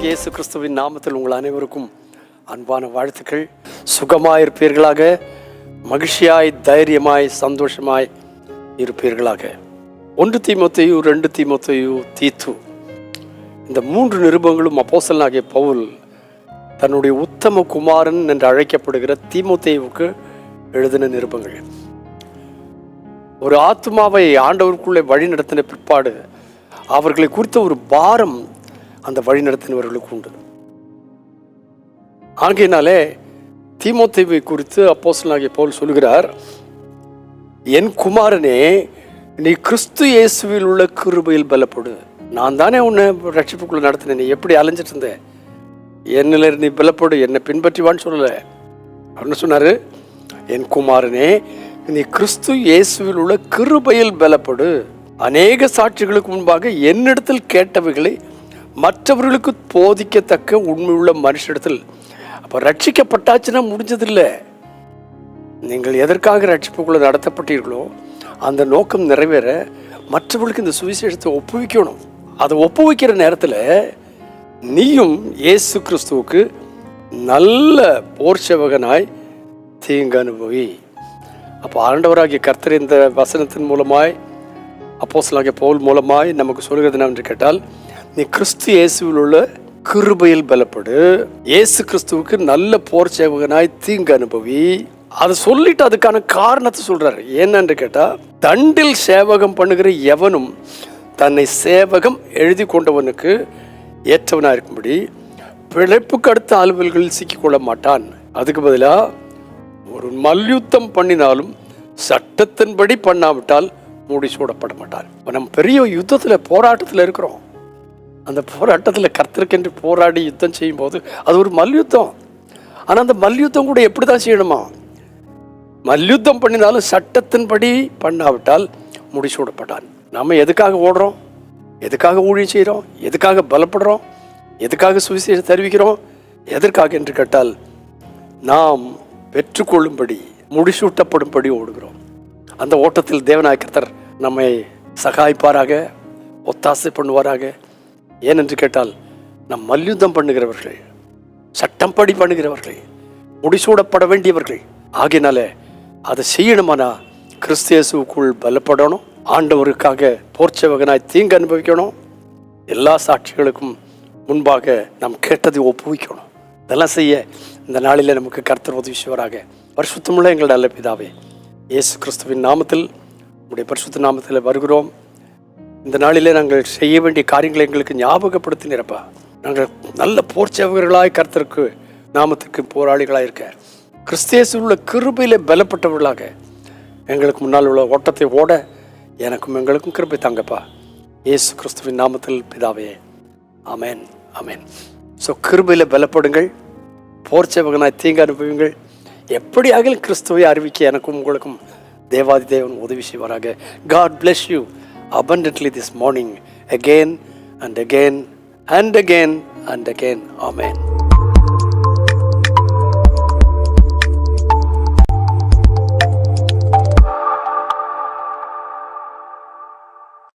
இயேசு கிறிஸ்துவின் நாமத்தில் உங்கள் அனைவருக்கும் அன்பான வாழ்த்துக்கள். சுகமாயிருப்பீர்களாக மகிழ்ச்சியாய் தைரியமாய் சந்தோஷமாய் இருப்பீர்களாக. ஒன்று தீமத்தையு ரெண்டு தீமத்தையு தீத்து. இந்த மூன்று நிருபங்களும் அப்போசலனாகிய பவுல் தன்னுடைய உத்தம குமாரன் என்று அழைக்கப்படுகிற தீமுத்தேவுக்கு எழுதின நிருபங்கள். ஒரு ஆத்மாவை ஆண்டவருக்குள்ளே வழி நடத்தின பிற்பாடு அவர்களை குறித்த ஒரு பாரம் அந்த வழி நடத்தினவர்களுக்கு உண்டு. ஆகையினாலே தீமோத்தேவை குறித்து அப்போஸ்தலனாகிய போல் சொல்கிறார் என் குமாரனே நீ கிறிஸ்து இயேசுவில் உள்ள கிருபையில் பலப்படு. நான் தானே உன்னை ரட்சிப்புக்குள்ள நடத்தினேன். நீ எப்படி அலைஞ்சிட்டு இருந்த? என்னில் நீ பலப்படு. என்னை பின்பற்றிவான்னு சொல்லலை. அப்படின்னு சொன்னாரு. என் குமாரனே நீ கிறிஸ்து இயேசுவில் உள்ள கிருபையில் பலப்படு. அநேக சாட்சிகளுக்கு முன்பாக என்னிடத்தில் கேட்டவைகளை மற்றவர்களுக்கு போதிக்கத்தக்க உண்மையுள்ள மனுஷிடத்தில் அப்போ ரட்சிக்கப்பட்டாச்சுன்னா முடிஞ்சதில்லை. நீங்கள் எதற்காக ரட்சிப்புக்குள்ள நடத்தப்பட்டீர்களோ அந்த நோக்கம் நிறைவேற மற்றவர்களுக்கு இந்த சுவிசேஷத்தை ஒப்புவிக்கணும். அதை ஒப்புவிக்கிற நேரத்தில் நீயும் இயேசு கிறிஸ்துவுக்கு நல்ல போர் சேவகனாய் தீங்கு அனுபவி. அப்போ ஆண்டவராகிய கர்த்தர் இந்த வசனத்தின் மூலமாய் அப்போசலாகிய போல் மூலமாய் நமக்கு சொல்கிறது என்று கேட்டால் நீ கிறிஸ்து இயேசுவில் உள்ள கிருபையில் பலப்படு. இயேசு கிறிஸ்துவுக்கு நல்ல போர் சேவகனாய் தீங்கு அனுபவி. அதை சொல்லிட்டு அதுக்கான காரணத்தை சொல்றாரு. என்னன்னு கேட்டா தண்டில் சேவகம் பண்ணுகிற எவனும் தன்னை சேவகம் எழுதி கொண்டவனுக்கு ஏற்றவனா இருக்கும்படி பிழைப்புக்கு அடுத்த அலுவல்களில் சிக்கிக்கொள்ள மாட்டான். அதுக்கு பதிலா ஒரு மல்யுத்தம் பண்ணினாலும் சட்டத்தின்படி பண்ணாவிட்டால் மூடி சூடப்பட மாட்டான். நம்ம பெரிய யுத்தத்தில் போராட்டத்தில் இருக்கிறோம். அந்த போராட்டத்தில் கர்த்தருக்கென்று போராடி யுத்தம் செய்யும்போது அது ஒரு மல்யுத்தம். ஆனால் அந்த மல்யுத்தம் கூட எப்படி தான் செய்யணுமா? மல்யுத்தம் பண்ணினாலும் சட்டத்தின்படி பண்ணாவிட்டால் முடிசூடப்பட்டான் நம்ம எதுக்காக ஓடுறோம்? எதுக்காக ஊழியம் செய்கிறோம் எதுக்காக பலப்படுறோம்? எதுக்காக சுவிசேஷம் தெரிவிக்கிறோம்? எதற்காக என்று கேட்டால் நாம் பெற்றுக்கொள்ளும்படி முடிசூட்டப்படும்படி ஓடுகிறோம். அந்த ஓட்டத்தில் தேவநாயக்கத்தர் நம்மை சகாய்ப்பாராக ஒத்தாசை பண்ணுவாராக ஏனென்று கேட்டால் நம் மல்யுத்தம் பண்ணுகிறவர்கள் சட்டம்படி பண்ணுகிறவர்கள் முடிசூடப்பட வேண்டியவர்கள் ஆகினால அதை செய்யணுமானா கிறிஸ்தியசுக்குள் பலப்படணும் ஆண்டவருக்காக போர்ச்சவகனாய் தீங்கு அனுபவிக்கணும். எல்லா சாட்சிகளுக்கும் முன்பாக நாம் கேட்டதை ஒப்புவிக்கணும். இதெல்லாம் செய்ய இந்த நாளில் நமக்கு கர்த்தர் உதவி பரிசுத்தமுள்ள எங்களோட அல்ல பிதாவே இயேசு கிறிஸ்துவின் நாமத்தில் உடைய பரிசுத்த நாமத்தில் வருகிறோம். இந்த நாளிலே நாங்கள் செய்ய வேண்டிய காரியங்களை எங்களுக்கு ஞாபகப்படுத்தினிருப்பா. நாங்கள் நல்ல போர்ச்சவர்களாய் கருத்திற்கு நாமத்திற்கு போராளிகளாக இருக்க. கிறிஸ்தியேசு உள்ள கிருபையில் பலப்பட்டவர்களாக. எங்களுக்கு முன்னால் உள்ள ஓட்டத்தை ஓட எனக்கும் எங்களுக்கும் கிருபை தாங்கப்பா. இயேசு கிறிஸ்துவின் நாமத்தில் பிதாவே. அமேன் அமேன் ஸோ கிருபையில் பலப்படுங்கள். போர்ச்சவகனாய் தீங்கு அனுபவிங்கள் எப்படியாக கிறிஸ்துவை அறிவிக்க எனக்கும் உங்களுக்கும் தேவாதி தேவன் உதவி செய்வாராக. God bless you abundantly this morning again and again and again and again. Amen